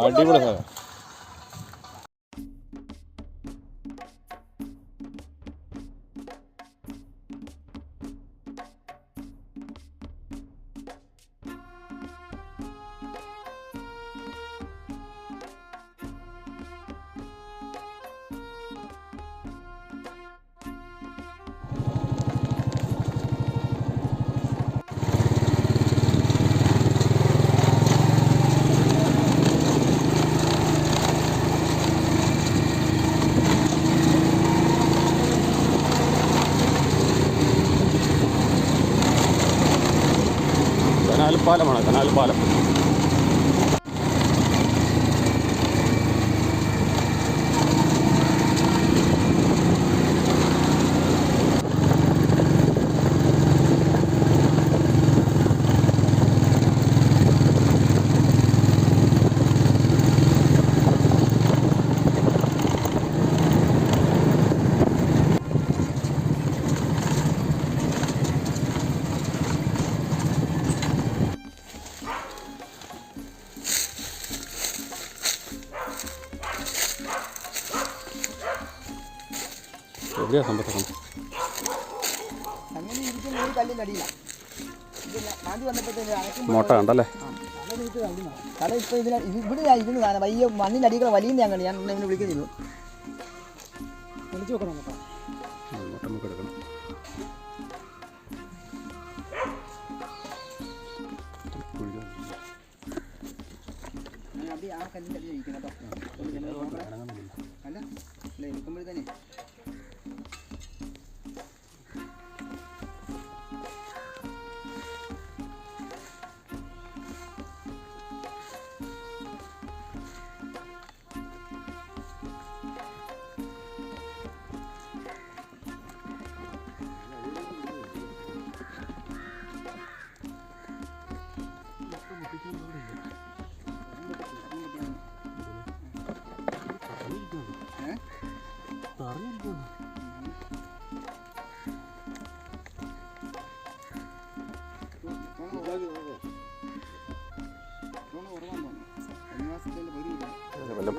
അടിപൊളി സാധനം പാലമാണ് കനാൽ പാലം. വന്നപ്പോഴത്തേന് അനക്കുമ്പോൾ മോട്ട കണ്ടല്ലേ കട ഇപ്പൊ ഇതിന് ഇത് ഇവിടെ ഞാൻ ഇരുന്ന് വയ്യ മണ്ണിന്റെ അടികളെ വലിയ ഞാൻ കണ്ടു ഞാൻ വിളിക്കുന്നില്ല. വിളിച്ചു നോക്കണം കേട്ടോ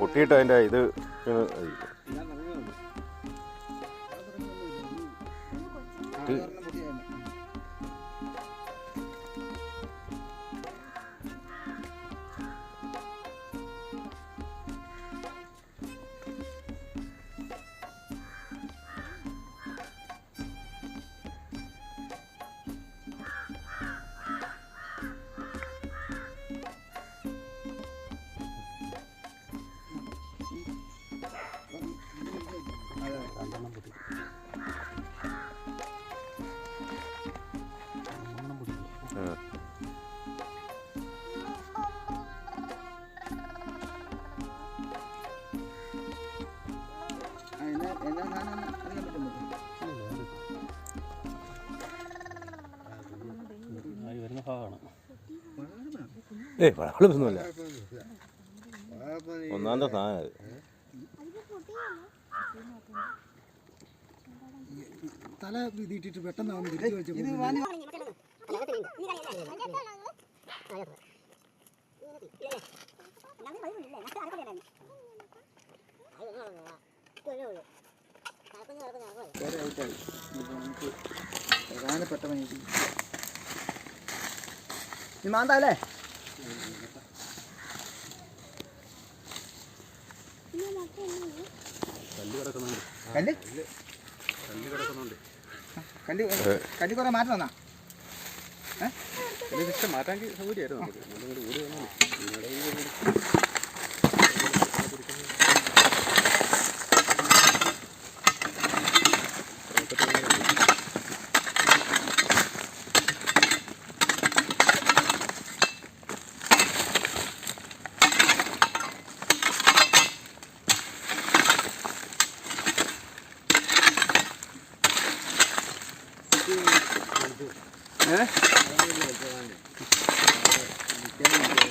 പൊട്ടിയിട്ട് അതിന്റെ ഇത് ഏയ് വളമൊന്നുമല്ല ഒന്നാമത്തെ സാധനം അത്. തല ഇതിട്ടിട്ട് പെട്ടെന്ന് അവൻ തിരിച്ചു വെച്ചു പ്രധാനപ്പെട്ട പണി നീ കല്ല് കല്ല്? കല്ല് കുറെ മാറ്റം മാറ്റാൻ സൗകര്യമായിരുന്നു നമുക്ക് നമ്മളിങ്ങോട്ട് ഓടി വന്നു അത് കയ്യോടെ കല്ല് തന്നെയല്ലേ അത് കയ്യോടെ കല്ല് തന്നെ അതെ വട്ടത്തിൽ വിളിച്ചു ഇതിന്റെ വട്ടം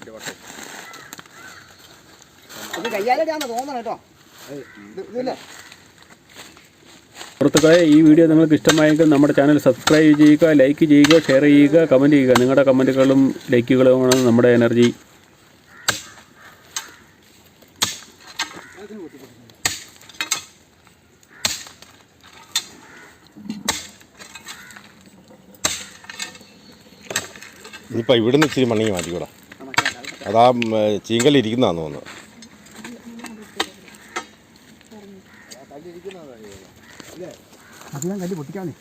ഇത് അത് കയ്യാലടിയാന്ന് തോന്നണം കേട്ടോ. ഇത് ഇതില്ലേ? സുഹൃത്തുക്കളെ ഈ വീഡിയോ നിങ്ങൾക്ക് ഇഷ്ടമായെങ്കിൽ നമ്മുടെ ചാനൽ സബ്സ്ക്രൈബ് ചെയ്യുക ലൈക്ക് ചെയ്യുക ഷെയർ ചെയ്യുക കമന്റ് ചെയ്യുക. നിങ്ങളുടെ കമന്റുകളും ലൈക്കുകളുമാണ് നമ്മുടെ എനർജി. ഇനിയിപ്പോൾ ഇവിടുന്ന് ഇച്ചിരി മണ്ണിങ്ങി മാറ്റിക്കൂടാ. അതാ ചീങ്കലിരിക്കുന്നതാന്ന് തോന്നുന്നു. അധികം കല്ല് പൊട്ടിക്കാന്നേ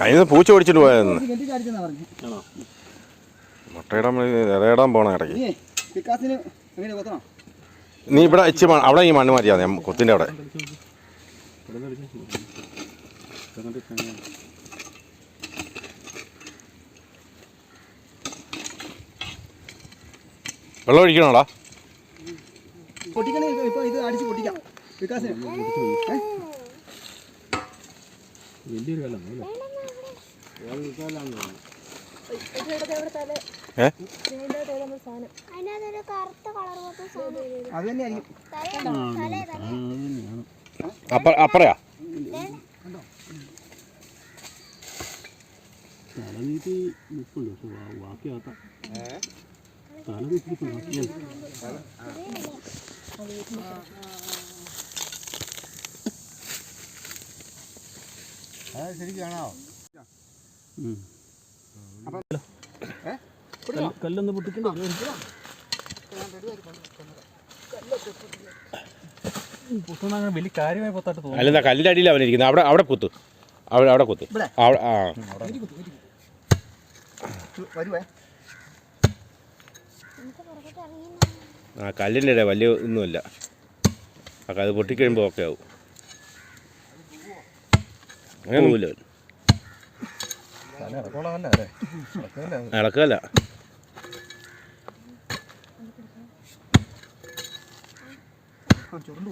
കഴിഞ്ഞ പൂച്ച ഓടിച്ചിട്ട് പോയെന്ന് മുട്ടയിടാൻ ഇറയിടാൻ പോണ ഇടയ്ക്ക്. നീ ഇവിടെ ഇച്ചിരി മണ്ണ് അവിടെ ഈ മണ്ണ് മാറ്റിയാ കൊത്തിന്റെ അവിടെ. വെള്ളം ഒഴിക്കണോടാ? പൊട്ടിക്കണേ ഇപ്പൊ ഇത് അടിച്ച് പൊട്ടിക്കാം? വലിയൊരു അത് തന്നെയായിരിക്കും. തലേ തലേ അപ്പ അപ്പറയാ? തല നീട്ടി നിൽപ്പുണ്ട് പക്ഷെ ബാക്കി ആക്കാം തല നീട്ടി ബാക്കി ശരിക്കും കാണാവോ കല്ലൊന്ന് പൊട്ടിക്കണ്ടോ? പൊട്ടുന്ന വലിയ കാര്യമായി പൊത്താട്ട് തോന്നുന്നു. അല്ലെന്താ കല്ലിന്റെ അടിയിൽ അവൻ ഇരിക്കുന്നത് അവിടെ അവിടെ കുത്ത് അവിടെ അവിടെ കുത്ത് ഇവിടെ? ആ വരുവേ. ആ കല്ലിന്റെ ഇടയിൽ വലിയ ഒന്നുമില്ല. അപ്പം അത് പൊട്ടിക്കഴിയുമ്പോൾ ഓക്കെ ആവും. അങ്ങനെ ഒന്നുമില്ല ഇളക്കല്ല ചുരുണ്ട്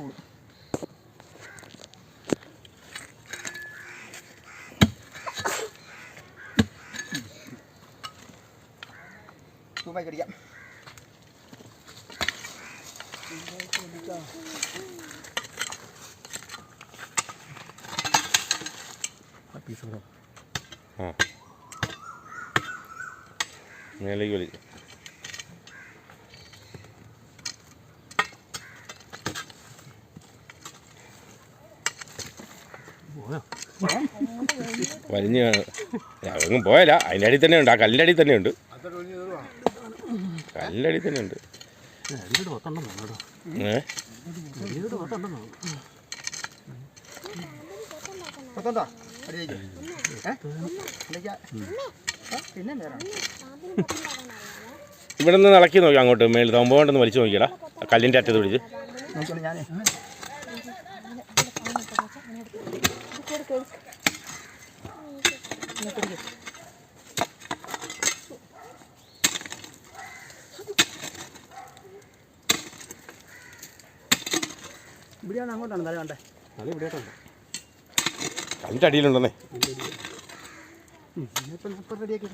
സൂപ്പായി കടിക്കാം ആ. മേലേക്ക് വലി. വലിഞ്ഞ് അതൊന്നും പോയല്ല. അതിന്റെ അടിയിൽ തന്നെ ഉണ്ട്. ആ കല്ലിന്റെ അടിയിൽ തന്നെ ഉണ്ട്. അടിയിൽ തന്നെ ഉണ്ട്? ഇവിടെ നിന്ന് ഇളക്കി നോക്കി അങ്ങോട്ട് മേളിൽ. തോമ്പോണ്ടെന്ന് വലിച്ചു നോക്കിയടാ. കല്ലിന്റെ കല്ലിന്റെ അറ്റത്ത് പിടിച്ച്. ഇവിടെയാണ് അങ്ങോട്ടാണ് തല കണ്ടേ. അത് ഇവിടെയായിട്ടുണ്ട് കല്ലിന്റെ അടിയിലുണ്ടെന്നേ. ഇപ്പം റെഡിയാക്കി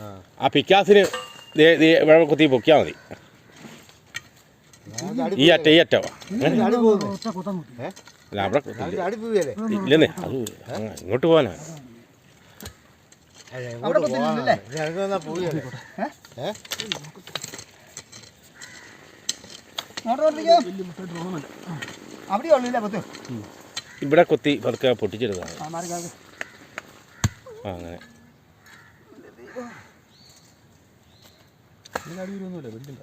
ആ. പിക്കാസിന് കുത്തി പൊക്കിയാൽ മതി. ഈ അറ്റ ഈ അറ്റ അല്ല അവിടെ കുത്തില്ല. ഇല്ലെന്നേ അത് ഇങ്ങോട്ട് പോകാനാ പത്ത്? ഇവിടെ കൊത്തി പതുക്കെ പൊട്ടിച്ചെടുത്താണ് ആ അങ്ങനെ. ഇതിന് അടി വരുമൊന്നുമില്ല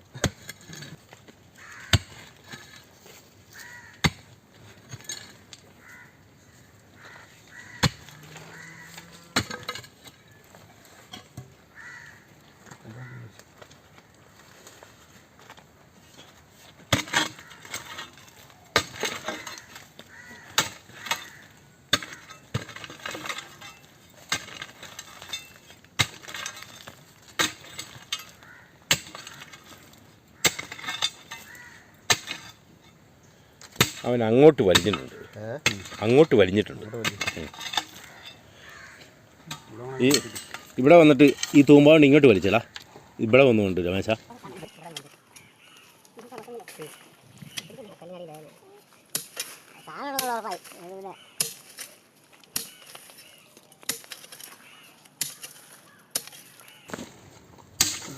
അവൻ അങ്ങോട്ട് വലിഞ്ഞിട്ടുണ്ട്. അങ്ങോട്ട് വലിഞ്ഞിട്ടുണ്ട്. ഈ ഇവിടെ വന്നിട്ട് ഈ തൂമ്പാണ്ട് ഇങ്ങോട്ട് വലിച്ചല്ല ഇവിടെ വന്നുകൊണ്ട് രമേശ.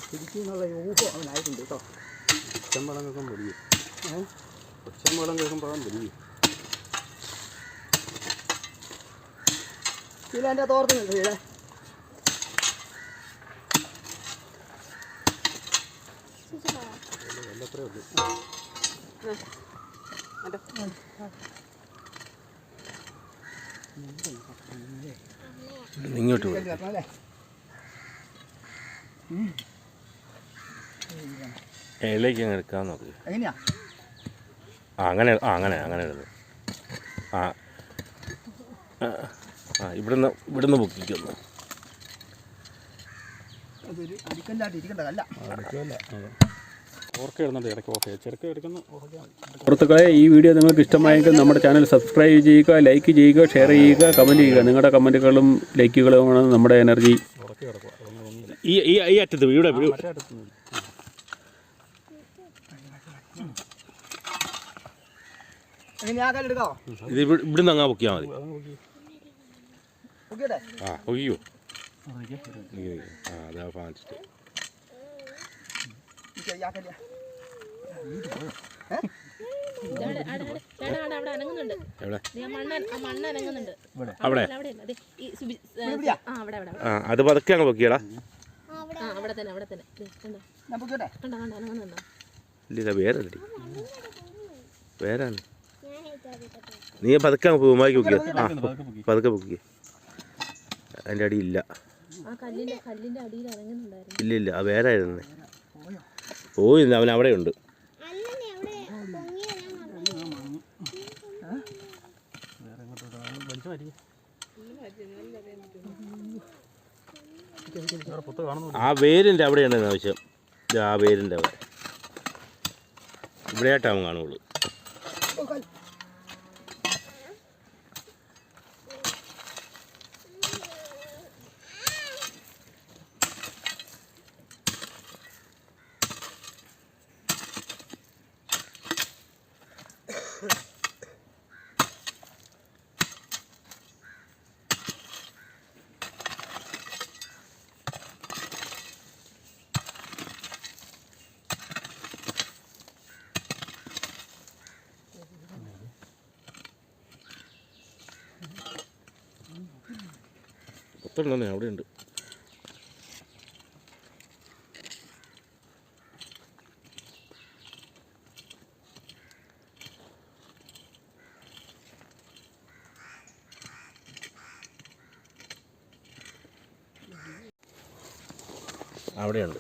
ശരിക്കും ഊഹം അവനായിട്ടുണ്ട് കേട്ടോ. ഒച്ചമ്പളം കേൾക്കാൻ ഒച്ചമ്പളം കേൾക്കുമ്പോഴാണ് വലിയ എന്റെ തോർത്തുന്നുണ്ട് ചില എല്ലാത്രേ ഉള്ളൂ. ഇങ്ങോട്ട് ഇലയ്ക്ക് എടുക്കാൻ നോക്കി. എങ്ങനെയാ? ആ അങ്ങനെ ആ അങ്ങനെ അങ്ങനെ ആ ആ, ഇവിടുന്ന് ഇവിടുന്ന് പൊക്കിക്കുന്നു. അതൊരു അടിക്കല്ലാട്ട് ഇരിക്കണ്ടതല്ല. ഓർക്ക ഇടുന്നുണ്ട് ഇടയ്ക്ക് ഓക്കെ ചെറുക്ക എടുക്കുന്ന. സുഹൃത്തുക്കളെ ഈ വീഡിയോ നിങ്ങൾക്ക് ഇഷ്ടമായെങ്കിൽ നമ്മുടെ ചാനൽ സബ്സ്ക്രൈബ് ചെയ്യുക ലൈക്ക് ചെയ്യുക ഷെയർ ചെയ്യുക കമന്റ് ചെയ്യുക. നിങ്ങളുടെ കമന്റുകളും ലൈക്കുകളുമാണ് നമ്മുടെ എനർജി. ഈ ഈ അറ്റത്ത് ഇവിടെ ഇവിടെ- മറ്റേ അടുത്തൊന്നും എങ്ങനെയാ കല്ലെടുക്കാവോ ഇത് ഇവിടെ- ഇവിടുന്ന് അങ്ങാ പൊക്കിയാൽ മതി. ആ പൊക്കിയോ ആ അതാ അവിടെ അവിടെ ചേട്ടാ അവിടെ അവിടെ അനങ്ങുന്നുണ്ട്. എവിടെ? ദേ ആ മണ്ണ് അനങ്ങുന്നുണ്ട്. അവിടെ? അവിടെ അല്ല ദേ ഈ സുബി ആ അവിടെ അവിടെ ആ അത് പതുക്കെ അങ്ങ് പൊക്കിയടാ. ആ അവിടെ തന്നെ അവിടെ തന്നെ. കണ്ടോ? ഞാൻ കണ്ടോ കണ്ടോ അനങ്ങുന്നുണ്ടോ? ഇല്ല വേറെ വേറെ നീ പതുക്കെ അങ്ങ് പൂമാക്കി പൊക്കിയോ ആ പതുക്കെ പൊക്കി. പതുക്കെ അതിന്റെ അടി ഇല്ല ആ കല്ലിന്റെ കല്ലിന്റെ അടിയിൽ അനങ്ങുന്നുണ്ടായിരുന്നു ഇല്ല ഇല്ല ആ വേരായിരുന്നു പോയി അവൻ അവിടെ ഉണ്ട്. അവിടെ ആ വേരിന്റെ അവിടെയാണ് ആവശ്യം. ആ വേരിന്റെ അവിടെ. ഇവിടെയായിട്ടാവും കാണുള്ളൂ. പുത്തുണ്ടെന്നേ അവിടെ ഉണ്ട് അവിടെയുണ്ട്.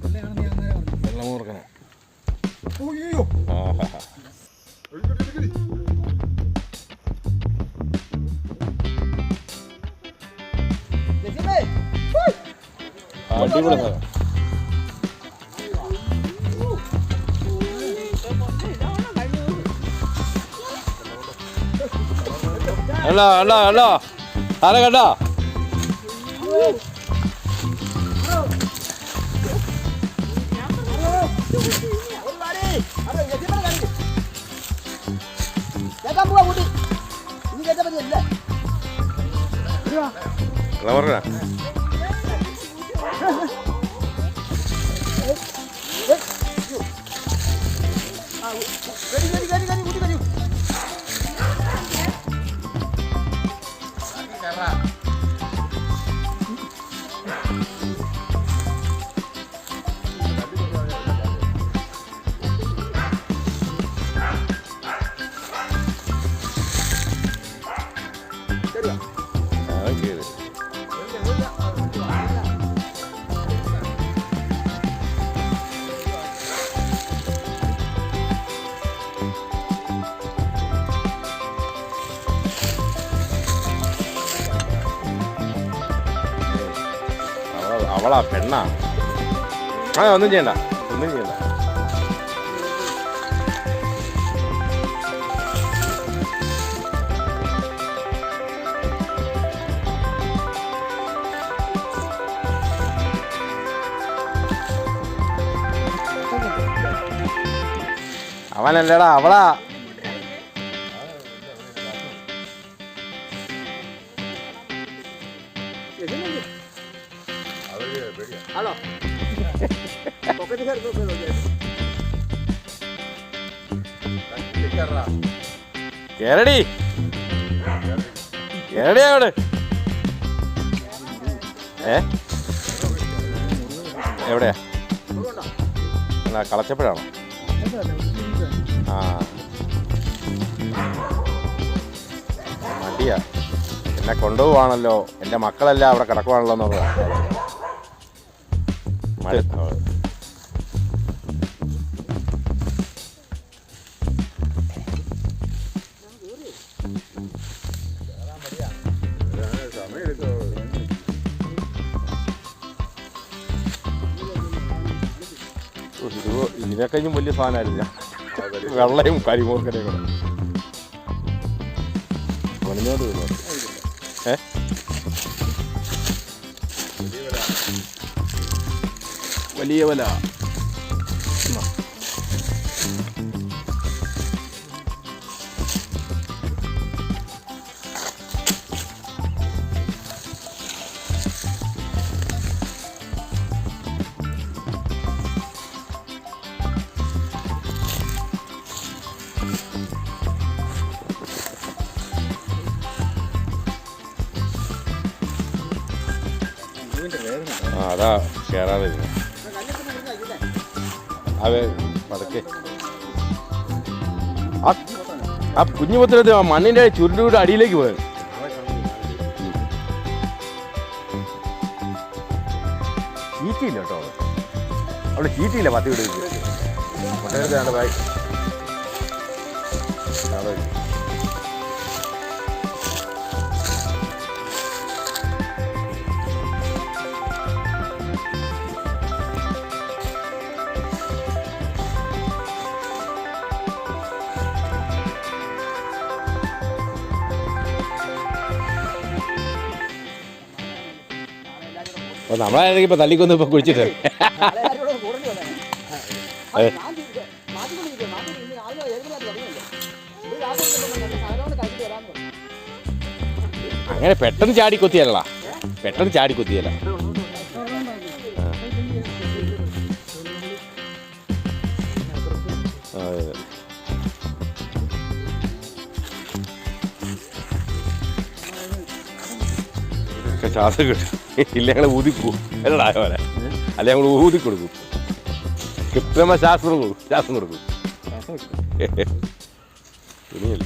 കൊല്ലയാണെന്ന് ഞാൻ അന്നേരം പറഞ്ഞു വെള്ള ഓയ്യോ ആഹാ അടിപൊളി സാധനം. അല്ല അല്ല അല്ല ആരെ കണ്ട? ഒരു അവള അവളാ പെണ്ണാ ആ ഒന്നും ചെയ്യണ്ട ഒന്നും ചെയ്യണ്ട അവനല്ലേടാ അവളാ കേരടി കേരടി അവിടെ ഏ? എവിടെയാ? കളച്ചപ്പോഴാണോ? ആ. മടിയാ. എന്നെ കൊണ്ടുപോവാണല്ലോ. എന്റെ മക്കളെല്ലാം അവിടെ കിടക്കുവാണല്ലോ എന്നുള്ളത്. മഴ വലിയ വെള്ളയും കരിമൂർക്കനെയും കൂടെ. പണിഞ്ഞോട്ട് വരുന്നു ഏ? വലിയ വല. അതാ കയറാതെ ഇരുന്നു അതെ പതുക്കെ. ആ ആ കുഞ്ഞു പത്രത്തിൽ ആ മണ്ണിന്റെ ചുരുണ്ടുകൂടെ അടിയിലേക്ക് പോയത് ചീറ്റിയില്ല കേട്ടോ. അവൾ ചീറ്റിയില്ല പത്തി വിടും മുട്ടയെടുത്ത് ബായ്. ഇവിടെ നമ്മളായിരുന്നെങ്കിൽ ഇപ്പൊ തല്ലിക്കൊന്നും ഇപ്പൊ കുഴിച്ചിട്ട്. അങ്ങനെ പെട്ടെന്ന് ചാടി കൊത്തിയല്ല പെട്ടെന്ന് ചാടി കൊത്തിയല്ല. ശ്വാസം കിട്ടും ഇല്ല ഞങ്ങൾ ഊതിപ്പോ അല്ലടാ പോലെ അല്ല ഞങ്ങൾ ഊതി കൊടുക്കും. കൃത്രിമ ശാസ്ത്രം കൊടുക്കും ശ്വാസം കൊടുക്കും. ഇനിയല്ല?